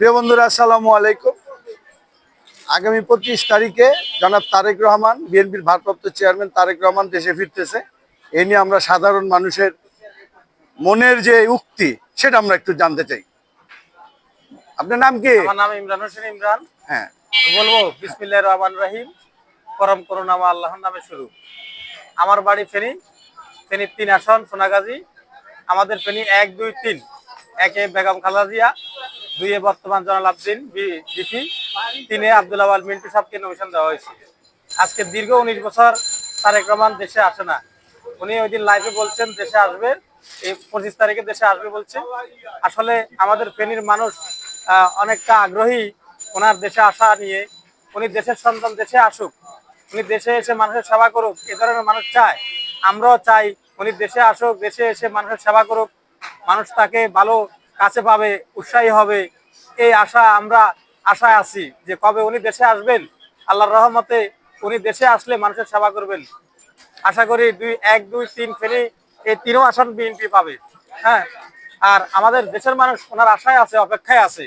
প্রিয় বন্ধুরা আসসালামু আলাইকুম। আগামী পঁচিশ তারিখে জনাব তারেক রহমান বিএনপির ভারপ্রাপ্ত চেয়ারম্যান তারেক রহমান দেশে ফিরতেছে। এ নিয়ে আমরা সাধারণ মানুষের মনের যে উক্তি সেটা আমরা একটু জানতে চাই। আপনার নাম কি? আমার নাম ইমরান হোসেন ইমরান। হ্যাঁ। বলব বিসমিল্লাহ রহমান রহিম। পরম করুণামা আল্লাহর নামে শুরু। আমার বাড়ি ফেনী ফেনীর তিন আসন সোনাগাজী। আমাদের ফেনী এক দুই তিন। একে বেগম খালাজিয়া দুইয়ে বর্তমান জনাল আবদিন ডিপি, তিনে আব্দুল আওয়াল মিন্টু সাহেবকে নমিশন দেওয়া হয়েছে। আজকে দীর্ঘ উনিশ বছর তারেক রহমান দেশে আসে না। উনি ওই দিন লাইভে বলছেন, দেশে আসবে, এই পঁচিশ তারিখে দেশে আসবে বলছে। আসলে আমাদের ফেনীর মানুষ অনেকটা আগ্রহী ওনার দেশে আসা নিয়ে। উনি দেশের সন্তান দেশে আসুক, উনি দেশে এসে মানুষের সেবা করুক, এ ধরনের মানুষ চায়। আমরাও চাই উনি দেশে আসুক, দেশে এসে মানুষের সেবা করুক। মানুষ তাকে ভালো কাছে পাবে উৎসাহী হবে। এই আশা আমরা আশায় আছি যে কবে উনি দেশে আসবেন আল্লাহর রহমতে উনি দেশে আসলে মানুষের সেবা করবেন। আশা করি দুই এক দুই তিন ফেনী এই তিনও আসন বিএনপি পাবে। হ্যাঁ আর আমাদের দেশের মানুষ ওনার আশায় আছে অপেক্ষায় আছে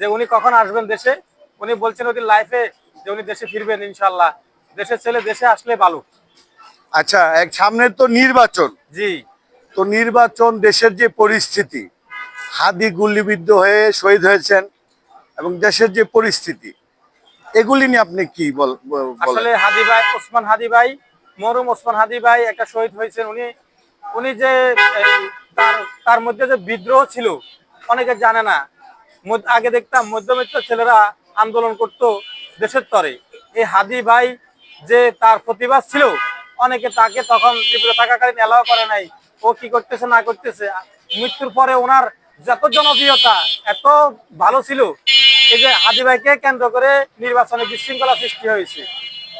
যে উনি কখন আসবেন দেশে। উনি বলছেন ওদের লাইফে যে উনি দেশে ফিরবেন ইনশাল্লাহ দেশের ছেলে দেশে আসলে ভালো। আচ্ছা এক সামনের তো নির্বাচন। জি। তো নির্বাচন দেশের যে পরিস্থিতি হাদি গুলিবিদ্ধ হয়ে শহীদ হয়েছেন এবং দেশের যে পরিস্থিতি, এগুলি নিয়ে আপনি কি বল আসলে হাদি ভাই, ওসমান হাদি ভাই মরুম ওসমান হাদি ভাই একটা শহীদ হয়েছেন। উনি উনি যে তার তার মধ্যে যে বিদ্রোহ ছিল, অনেকে জানে না। আগে দেখতাম মধ্যবিত্ত ছেলেরা আন্দোলন করত দেশের তরে। এই হাদি ভাই যে তার প্রতিবাদ ছিল, অনেকে তাকে তখন জীবিত থাকাকালীন এলাও করে নাই। ও কি করতেছে, না করতেছে, মৃত্যুর পরে ওনার যত জনপ্রিয়তা, এত ভালো ছিল, এই যে হাদি ভাইকে কেন্দ্র করে নির্বাচনে বিশৃঙ্খলা সৃষ্টি হয়েছে।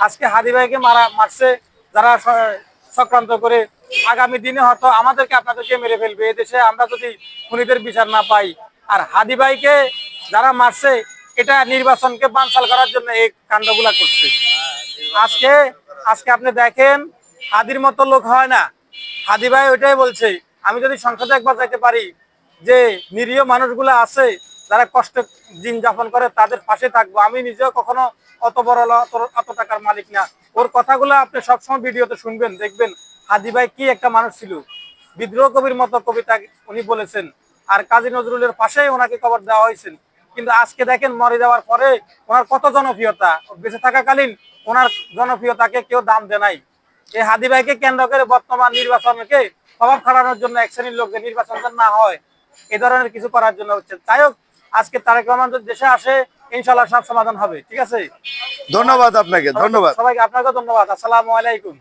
আজকে হাদি ভাইকে মারা মারছে, যারা স- চক্রান্ত করে আগামী দিনে হয়তো আমাদেরকে আপনাদেরকে মেরে ফেলবে। এদেশে আমরা যদি খুনিদের বিচার না পাই, আর হাদি ভাইকে যারা মারছে, এটা নির্বাচনকে বানচাল করার জন্য এই কাণ্ডগুলা করছে। আজকে আজকে আপনি দেখেন, হাদির মতো লোক হয় না। হাদি ভাই ওইটাই বলছে, আমি যদি সংসদে একবার যাইতে পারি যে নিরীহ মানুষগুলো আছে, যারা কষ্ট দিন যাপন করে, তাদের পাশে থাকব। আমি নিজেও কখনো অত বড় অত- টাকার মালিক না। ওর কথাগুলো আপনি সবসময় ভিডিওতে শুনবেন, দেখবেন হাদি ভাই কি একটা মানুষ ছিল। বিদ্রোহ কবির মতো কবিতা উনি বলেছেন, আর কাজী নজরুলের পাশেই ওনাকে কবর দেওয়া হয়েছে। কিন্তু আজকে দেখেন মরে যাওয়ার পরে ওনার কত জনপ্রিয়তা। বেঁচে থাকাকালীন ওনার জনপ্রিয়তাকে কেউ দাম দেয় নাই। এই হাদি ভাইকে কেন্দ্র করে বর্তমান নির্বাচনকে প্রভাব খাটানোর জন্য এক শ্রেণির লোক যে নির্বাচন না হয় এ ধরনের কিছু করার জন্য হচ্ছে। যাই হোক আজকে তারেক রহমান যদি দেশে আসে ইনশাল্লাহ সব সমাধান হবে। ঠিক আছে? ধন্যবাদ আপনাকে ধন্যবাদ। সবাইকে আপনাকে ধন্যবাদ। আসসালাম আলাইকুম।